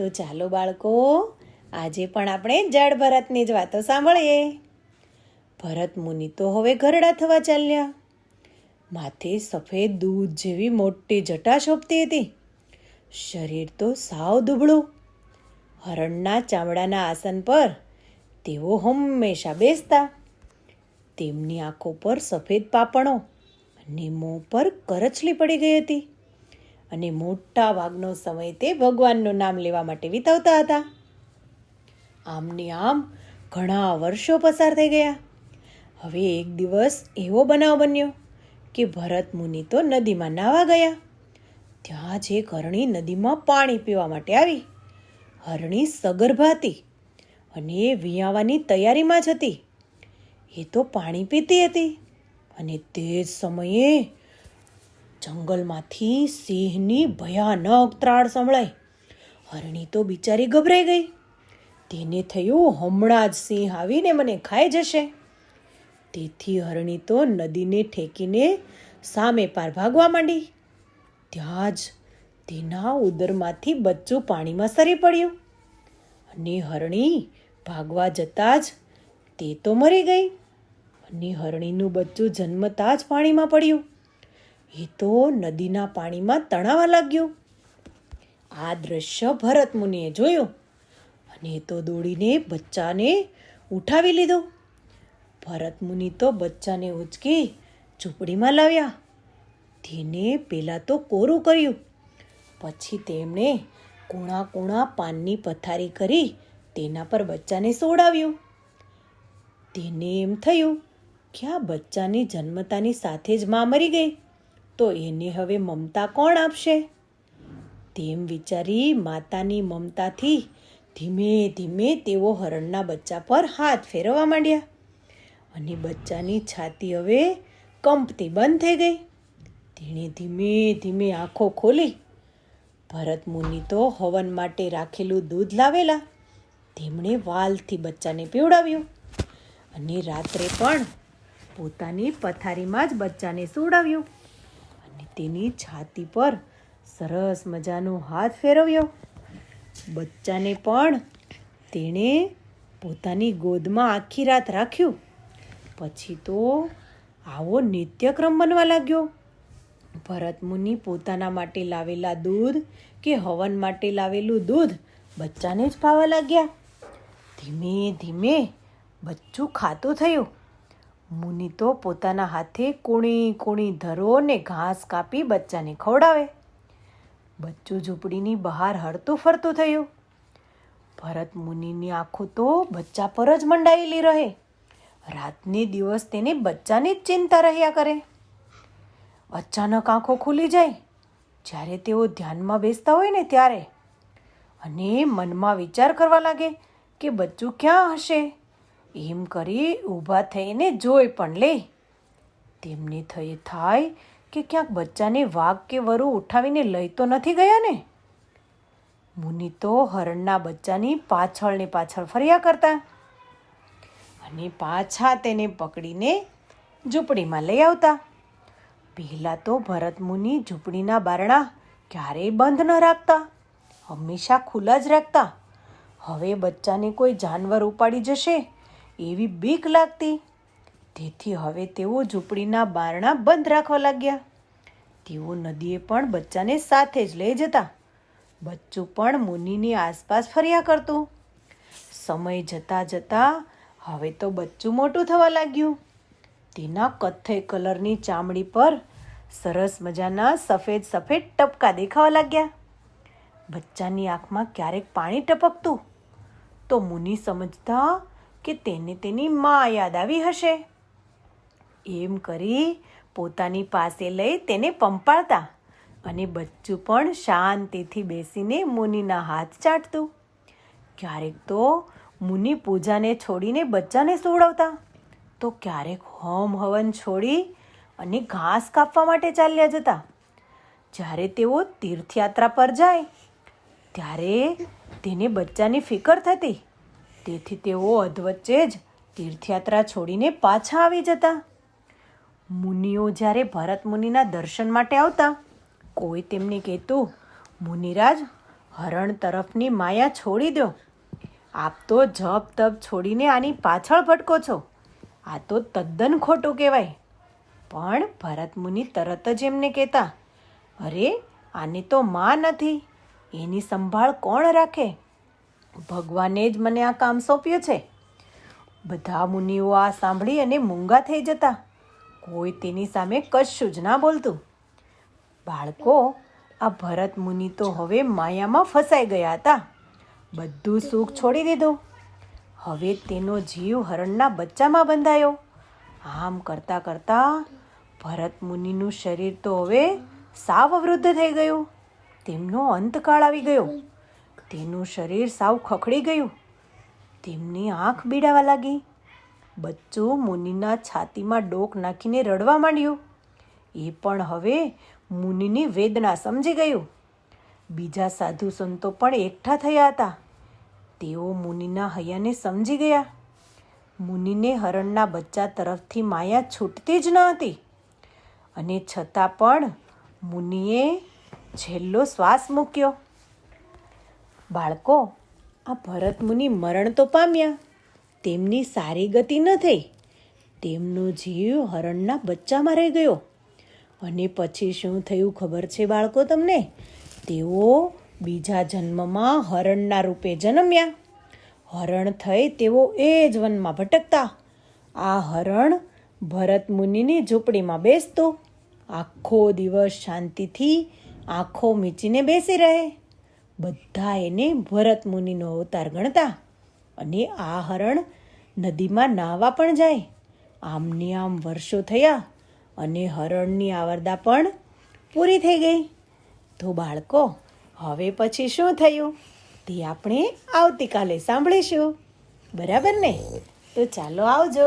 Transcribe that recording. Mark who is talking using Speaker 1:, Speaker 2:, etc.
Speaker 1: તો ચાલો બાળકો, આજે પણ આપણે જડ ભરતની જ વાતો સાંભળીએ. ભરત મુનિ તો હવે ઘરડા થવા ચાલ્યા. માથે સફેદ દૂધ જેવી મોટી જટા શોભતી હતી. શરીર તો સાવ દુબળું. હરણના ચામડાના આસન પર તેઓ હંમેશા બેસતા. તેમની આંખો પર સફેદ પાપણો અને મોં પર કરચલી પડી ગઈ હતી. અને મોટા ભાગનો સમય તે ભગવાનનું નામ લેવા માટે વિતાવતા હતા. આમની આમ ઘણા વર્ષો પસાર થઈ ગયા. હવે એક દિવસ એવો બનાવ બન્યો કે ભરત મુનિ તો નદીમાં નાવા ગયા. ત્યાં જે હરણી નદીમાં પાણી પીવા માટે આવી. હરણી સગર્ભા હતી અને એ વિયાવાની તૈયારીમાં જ હતી. એ તો પાણી પીતી હતી અને તે જ સમયે જંગલમાંથી સિંહની ભયાનક ત્રાળ સંભળાઈ. હરણી તો બિચારી ગભરાઈ ગઈ. તેને થયું હમણાં જ સિંહ આવીને મને ખાઈ જશે. તેથી હરણી તો નદીને ઠેકીને સામે પાર ભાગવા માંડી. ત્યાં જ તેના ઉદરમાંથી બચ્ચું પાણીમાં સરી પડ્યું અને હરણી ભાગવા જતાં જ તે તો મરી ગઈ અને હરણીનું બચ્ચું જન્મતા જ પાણીમાં પડ્યું. એ તો નદીના પાણીમાં તણાવા લાગ્યું. આ દ્રશ્ય ભરત મુનિએ જોયું અને એ તો દોડીને બચ્ચાને ઉઠાવી લીધો. ભરત મુનિ તો બચ્ચાને ઉચકી ઝૂંપડીમાં લાવ્યા. તેને પહેલાં તો કોરું કર્યું. પછી તેમણે કૂણા કૂણા પાનની પથારી કરી તેના પર બચ્ચાને સોડાવ્યું. તેને એમ થયું કે આ બચ્ચાની જન્મતાની સાથે જ માં મરી ગઈ. તો એને હવે મમતા કોણ આપશે? તેમ વિચારી માતાની મમતાથી ધીમે ધીમે તેઓ હરણના બચ્ચા પર હાથ ફેરવવા માંડ્યા. અને બચ્ચાની છાતી હવે કંપતી બંધ થઈ ગઈ. તેણે ધીમે ધીમે આંખો ખોલી. ભરત મુનિ તો હવન માટે રાખેલું દૂધ લાવેલા. તેમણે વાલથી બચ્ચાને પીવડાવ્યું. અને રાત્રે પણ પોતાની પથારીમાં જ બચ્ચાને સુવડાવ્યું. અને તેની છાતી પર સરસ મજાનો હાથ ફેરવ્યો. બચ્ચાને પણ તેણે પોતાની ગોદમાં આખી રાત રાખ્યું. પછી તો આવો નિત્યક્રમ બનવા લાગ્યો. ભરત મુનિ પોતાના માટે લાવેલા દૂધ કે હવન માટે લાવેલું દૂધ બચ્ચાને જ પાવા લાગ્યા. ધીમે ધીમે બચ્ચું ખાતું થયું. મુનિ તો પોતાના હાથે કૂણી કૂણી ધરો ને ઘાસ કાપી બચ્ચાને ખવડાવે. બચ્ચું ઝૂંપડીની બહાર હરતું ફરતું થયું. ભરત મુનિની આંખો તો બચ્ચા પર જ મંડાયેલી રહે. રાતને દિવસ તેને બચ્ચાની જ ચિંતા રહ્યા કરે. અચાનક આંખો ખુલી જાય. જ્યારે તેઓ ધ્યાનમાં બેસતા હોય ને ત્યારે. અને મનમાં વિચાર કરવા લાગે કે બચ્ચું ક્યાં હશે? એમ કરી ઊભા થઈને જોઈ પણ લે. તેમને થઈ થાય કે ક્યાંક બચ્ચાને વાઘ કે વરુ ઉઠાવીને લઈ તો નથી ગયા ને? મુનિ તો હરણના બચ્ચાની પાછળ ને પાછળ ફર્યા કરતા અને પાછા તેને પકડીને ઝૂંપડીમાં લઈ આવતા. પહેલાં તો ભરત મુનિ ઝૂંપડીના બારણા ક્યારેય બંધ ન રાખતા, હંમેશા ખુલ્લા જ રાખતા. હવે બચ્ચાને કોઈ જાનવર ઉપાડી જશે એવી બીક લાગતી. તેથી હવે તેઓ ઝૂંપડીના બારણા બંધ રાખવા લાગ્યા. તેઓ નદીએ પણ બચ્ચાને સાથે જ લઈ જતા. બચ્ચું પણ મુનિની આસપાસ ફર્યા કરતું. સમય જતાં જતાં હવે તો બચ્ચું મોટું થવા લાગ્યું. તેના કથ્થઈ કલરની ચામડી પર સરસ મજાના સફેદ સફેદ ટપકા દેખાવા લાગ્યા. બચ્ચાની આંખમાં ક્યારેક પાણી ટપકતું. તો મુનિ સમજતા કે તેને તેની મા યાદ આવી હશે. એમ કરી પોતાની પાસે લઈ તેને પંપાળતા અને બચ્ચું પણ શાંતિથી બેસીને મુનિના હાથ ચાટતું. ક્યારેક તો મુનિ પૂજાને છોડીને બચ્ચાને સોડવતા તો ક્યારેક હોમ હવન છોડી અને ઘાસ કાપવા માટે ચાલ્યા જતા. જ્યારે તેઓ તીર્થયાત્રા પર જાય, ત્યારે તેને બચ્ચાની ફિકર થતી. તેથી તેઓ અધવચ્ચે જ તીર્થયાત્રા છોડીને પાછા આવી જતા. મુનિઓ જ્યારે ભરત મુનિના દર્શન માટે આવતા, કોઈ તેમને કહેતું, મુનિરાજ, હરણ તરફની માયા છોડી દો. આપ તો જપ તપ છોડીને આની પાછળ ભટકો છો. આ તો તદ્દન ખોટું કહેવાય. પણ ભરત મુનિ તરત જ એમને કહેતા, અરે, આની તો માં નથી. એની સંભાળ કોણ રાખે? ભગવાને જ મને આ કામ સોંપ્યું છે. બધા મુનિઓ આ સાંભળી અને મૂંગા થઈ જતા. કોઈ તેની સામે કશું જ ના બોલતું. બાળકો, આ ભરત મુનિ તો હવે માયામાં ફસાઈ ગયા હતા. બધું સુખ છોડી દીધું. હવે તેનો જીવ હરણના બચ્ચામાં બંધાયો. આમ કરતાં કરતાં ભરત મુનિનું શરીર તો હવે સાવ અવૃદ્ધ થઈ ગયું. તેમનો અંતકાળ આવી ગયો. તેનું શરીર સાવ ખખડી ગયું. તેમની આંખ બીડાવા લાગી. બચ્ચું મુનિના છાતીમાં ડોક નાખીને રડવા માંડ્યું. એ પણ હવે મુનિની વેદના સમજી ગયું. બીજા સાધુ સંતો પણ એકઠા થયા હતા. તેઓ મુનિના હૈયાને સમજી ગયા. મુનિને હરણના બચ્ચા તરફથી માયા છૂટતી જ ન હતી. અને છતાં પણ મુનિએ છેલ્લો શ્વાસ મૂક્યો. બાળકો, આ ભરત મુનિ મરણ તો પામ્યા. તેમની સારી ગતિ ન થઈ. તેમનો જીવ હરણના બચ્ચામાં રહી ગયો. અને પછી શું થયું ખબર છે બાળકો તમને? તેઓ બીજા જન્મમાં હરણના રૂપે જન્મ્યા. હરણ થઈ તેઓ એ જ વનમાં ભટકતા. આ હરણ ભરત મુનિની ઝૂંપડીમાં બેસતો. આખો દિવસ શાંતિથી આંખો મીચીને બેસી રહે. બધા એને ભરત મુનિનો અવતાર ગણતા અને આ હરણ નદીમાં નાહવા પણ જાય. આમને આમ વર્ષો થયા અને હરણની આવરદા પણ પૂરી થઈ ગઈ. તો બાળકો, હવે પછી શું થયું? તે આપણે આવતીકાલે સાંભળીશું. બરાબર ને? તો ચાલો આવજો.